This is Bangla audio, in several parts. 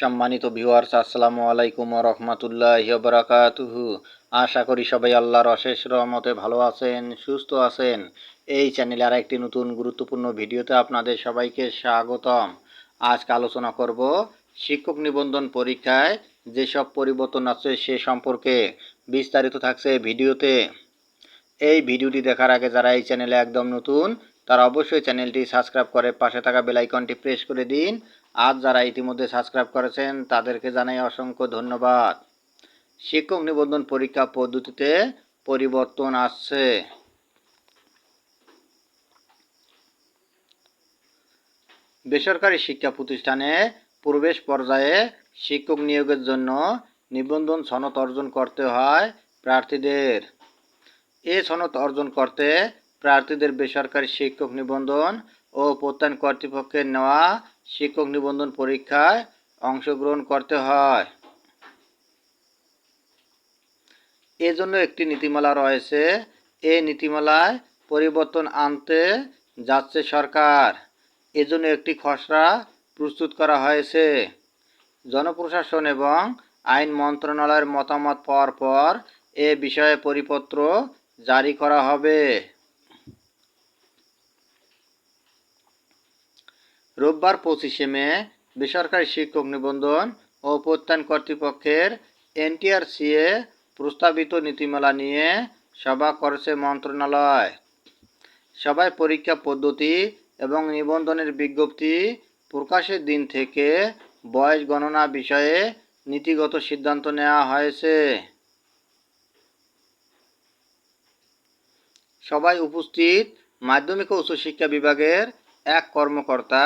সম্মানিত ভিউয়ার্স আসসালামু আলাইকুম রহমতুল্লাহ বারাকাতুহু। আশা করি সবাই আল্লাহর অশেষ রহমতে ভালো আছেন, সুস্থ আছেন। এই চ্যানেলে আর একটি নতুন গুরুত্বপূর্ণ ভিডিওতে আপনাদের সবাইকে স্বাগতম। আজকে আলোচনা করব শিক্ষক নিবন্ধন পরীক্ষায় যেসব পরিবর্তন আছে সে সম্পর্কে। বিস্তারিত থাকছে ভিডিওতে। এই ভিডিওটি দেখার আগে যারা এই চ্যানেলে একদম নতুন তারা অবশ্যই চ্যানেলটি সাবস্ক্রাইব করে পাশে থাকা বেল আইকনটি প্রেস করে দিন। আজ যারা ইতিমধ্যে সাবস্ক্রাইব করেছেন, তাদেরকে জানাই অসংখ্য ধন্যবাদ। শিক্ষক নিবন্ধন পরীক্ষা পদ্ধতিতে পরিবর্তন আসছে। বেসরকারি শিক্ষা প্রতিষ্ঠানে প্রবেশ পর্যায়ে শিক্ষক নিয়োগের জন্য নিবন্ধন সনদ অর্জন করতে হয় প্রার্থীদের। এ সনদ অর্জন করতে প্রার্থীদের বেসরকারি শিক্ষক নিবন্ধন ও প্রত্যয়ন কর্তৃপক্ষের নেওয়া শিক্ষক নিবন্ধন পরীক্ষায় অংশগ্রহণ করতে হয়। এজন্য একটি নীতিমালা রয়েছে। এই নীতিমালায় পরিবর্তন আনতে যাচ্ছে সরকার। এজন্য একটি খসড়া প্রস্তুত করা হয়েছে। জনপ্রশাসন এবং আইন মন্ত্রণালয়ের মতামত পাওয়ার পর এ বিষয়ে পরিপত্র জারি করা হবে। রোববার পঁচিশে মে, বেসরকারি শিক্ষক নিবন্ধন ও প্রত্যয়ন কর্তৃপক্ষের এনটিআরসিএ প্রস্তাবিত নীতিমালা নিয়ে সভা করেছে মন্ত্রণালয়। সবাই পরীক্ষা পদ্ধতি এবং নিবন্ধনের বিজ্ঞপ্তি প্রকাশের দিন থেকে বয়স গণনা বিষয়ে নীতিগত সিদ্ধান্ত নেওয়া হয়েছে। সবাই উপস্থিত মাধ্যমিক ও উচ্চশিক্ষা বিভাগের এক কর্মকর্তা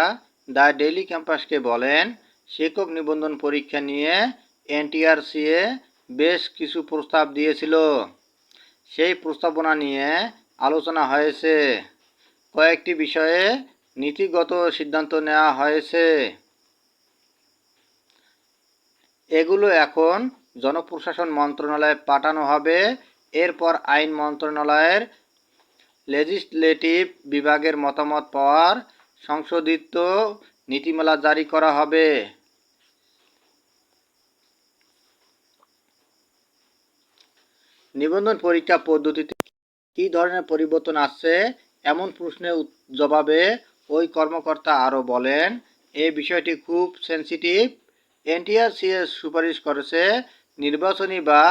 দ্য ডেইলি ক্যাম্পাসকে বলেন, শিক্ষক নিবন্ধন পরীক্ষা নিয়ে এনটিআরসিএ বেশ কিছু প্রস্তাব দিয়েছিল। সেই প্রস্তাবনা নিয়ে আলোচনা হয়েছে। কয়েকটি বিষয়ে নীতিগত সিদ্ধান্ত নেওয়া হয়েছে। এগুলো এখন জনপ্রশাসন মন্ত্রণালয়ে পাঠানো হবে। এরপর আইন মন্ত্রণালয়ের লেজিসলেটিভ বিভাগের মতামত পাওয়ার সংশোধিত নীতিমালা জারি করা হবে। নিবন্ধন পরীক্ষা পদ্ধতিতে কী ধরনের পরিবর্তন আসছে? এমন প্রশ্নের জবাবে ওই কর্মকর্তা আরও বলেন এই বিষয়টি খুব সেন্সিটিভ এনটিআরসিএস সুপারিশ করেছে নির্বাচনী বা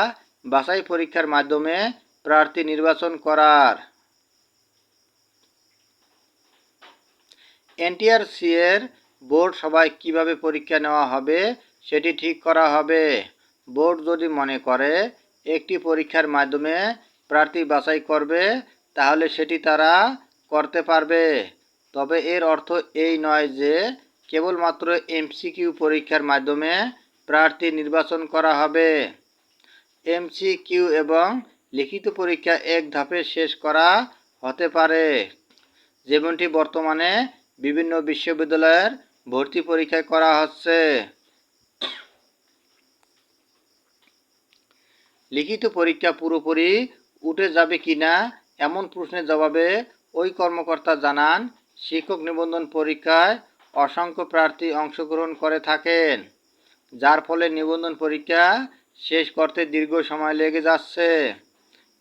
বাছাই পরীক্ষার মাধ্যমে প্রার্থী নির্বাচন করার। এনটিআরসি এর বোর্ড সবাই কীভাবে পরীক্ষা নেওয়া হবে সেটি ঠিক করা হবে। বোর্ড যদি মনে করে একটি পরীক্ষার মাধ্যমে প্রার্থী বাছাই করবে, তাহলে সেটি তারা করতে পারবে। তবে এর অর্থ এই নয় যে কেবলমাত্র এমসিকিউ পরীক্ষার মাধ্যমে প্রার্থী নির্বাচন করা হবে। এমসিকিউ এবং লিখিত পরীক্ষা এক ধাপে শেষ করা হতে পারে। যেমনটি বর্তমানে বিভিন্ন বিশ্ববিদ্যালয়ের ভর্তি পরীক্ষায় করা হচ্ছে। লিখিত পরীক্ষা পুরোপুরি উঠে যাবে কি না এমন প্রশ্নের জবাবে ওই কর্মকর্তা জানান, শিক্ষক নিবন্ধন পরীক্ষায় অসংখ্য প্রার্থী অংশগ্রহণ করে থাকেন, যার ফলে নিবন্ধন পরীক্ষা শেষ করতে দীর্ঘ সময় লেগে যাচ্ছে।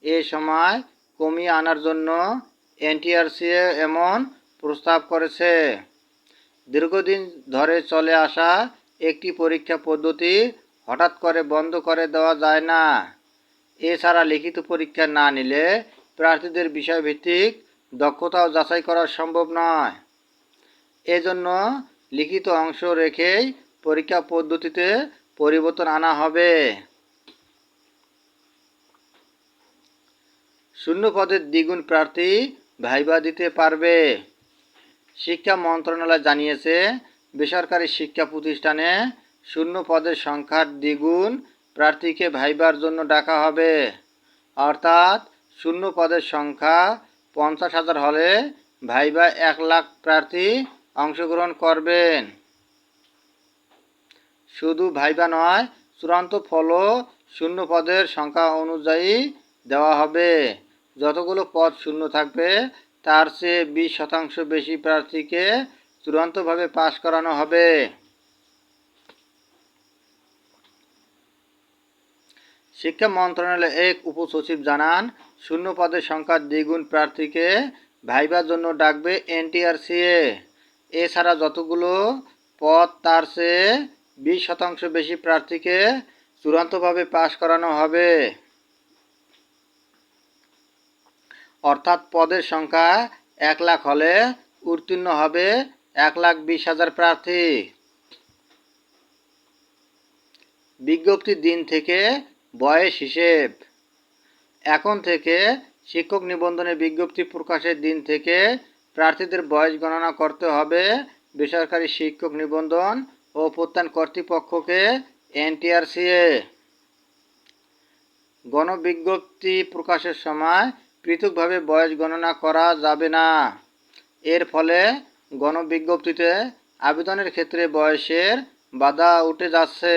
এ সময় কমিয়ে আনার জন্য এনটিআরসিএ এমন প্রস্তাব করেছে। দীর্ঘদিন ধরে চলে আসা একটি পরীক্ষা পদ্ধতি হঠাৎ করে বন্ধ করে দেওয়া যায় না। এছাড়া লিখিত পরীক্ষা না নিলে প্রার্থীদের বিষয়ভিত্তিক দক্ষতাও যাচাই করা সম্ভব নয়। এজন্য লিখিত অংশ রেখেই পরীক্ষা পদ্ধতিতে পরিবর্তন আনা হবে। শূন্য পদের দ্বিগুণ প্রার্থী ভাইবা দিতে পারবে। শিক্ষা মন্ত্রণালয় জানিয়েছে, বেসরকারি শিক্ষা প্রতিষ্ঠানে শূন্য পদের সংখ্যার দ্বিগুণ প্রার্থীকে ভাইবার জন্য ডাকা হবে। অর্থাৎ শূন্য পদের সংখ্যা পঞ্চাশ হাজার হলে ভাইবা এক লাখ প্রার্থী অংশগ্রহণ করবেন। শুধু ভাইবা নয়, চূড়ান্ত ফলও শূন্য পদের সংখ্যা অনুযায়ী দেওয়া হবে। যতগুলো পদ শূন্য থাকবে তার চেয়ে বিশ শতাংশ বেশি প্রার্থীকে চূড়ান্তভাবে পাশ করানো হবে। শিক্ষা মন্ত্রণালয়ের এক উপসচিব জানান, শূন্য পদের সংখ্যা দ্বিগুণ প্রার্থীকে ভাইবার জন্য ডাকবে এনটিআরসিএ। এছাড়া যতগুলো পদ, তার চেয়ে বিশ শতাংশ বেশি প্রার্থীকে চূড়ান্তভাবে পাশ করানো হবে। অর্থাৎ পদের সংখ্যা এক লাখ হলে উত্তীর্ণ হবে এক লাখ বিশ হাজার প্রার্থী। বিজ্ঞপ্তির দিন থেকে বয়স হিসেব। এখন থেকে শিক্ষক নিবন্ধনের বিজ্ঞপ্তি প্রকাশের দিন থেকে প্রার্থীদের বয়স গণনা করতে হবে বেসরকারি শিক্ষক নিবন্ধন ও প্রত্যান কর্তৃপক্ষকে এনটিআরসিএ। গণবিজ্ঞপ্তি প্রকাশের সময় পৃথকভাবে বয়স গণনা করা যাবে না। এর ফলে গণবিজ্ঞপ্তিতে আবেদনের ক্ষেত্রে বয়সের বাধা উঠে যাচ্ছে।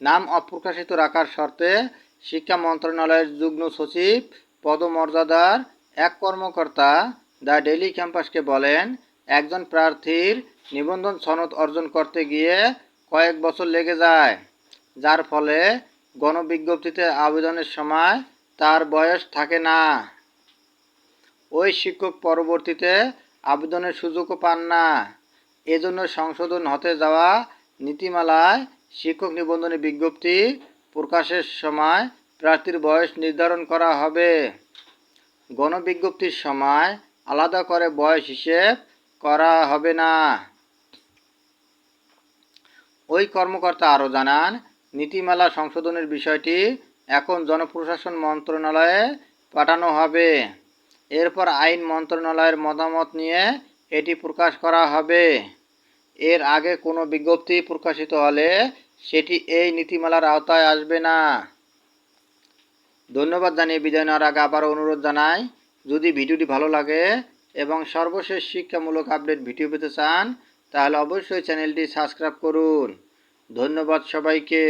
নাম অপ্রকাশিত রাখার শর্তে শিক্ষা মন্ত্রণালয়ের যুগ্ম সচিব পদমর্যাদার এক কর্মকর্তা দ্য ডেলি ক্যাম্পাসকে বলেন, একজন প্রার্থীর নিবন্ধন সনদ অর্জন করতে গিয়ে কয়েক বছর লেগে যায়, যার ফলে গণবিজ্ঞপ্তিতে আবেদনের সময় তার বয়স থাকে না। ওই শিক্ষক পরবর্তীতে আবেদনের সুযোগও পান না। এজন্য সংশোধন হতে যাওয়া নীতিমালায় শিক্ষক নিবন্ধনের বিজ্ঞপ্তি প্রকাশের সময় প্রার্থীর বয়স নির্ধারণ করা হবে। গণবিজ্ঞপ্তির সময় আলাদা করে বয়স হিসেব করা হবে না। ওই কর্মকর্তা আরও জানান নীতিমালা সংশোধনের বিষয়টি এখন জনপ্রশাসন মন্ত্রণালয়ে পাঠানো হবে। এরপর আইন মন্ত্রণালয়ের মতামত নিয়ে এটি প্রকাশ করা হবে। এর আগে কোনো বিজ্ঞপ্তি প্রকাশিত হলে সেটি এই নীতিমালার আওতায় আসবে না। ধন্যবাদ জানিয়ে বিদায় নেওয়ার আগে আবার অনুরোধ জানাই, যদি ভিডিওটি ভালো লাগে এবং সর্বশেষ শিক্ষামূলক আপডেট ভিডিও পেতে চান, তাহলে অবশ্যই চ্যানেলটি সাবস্ক্রাইব করুন। ধন্যবাদ সবাইকে।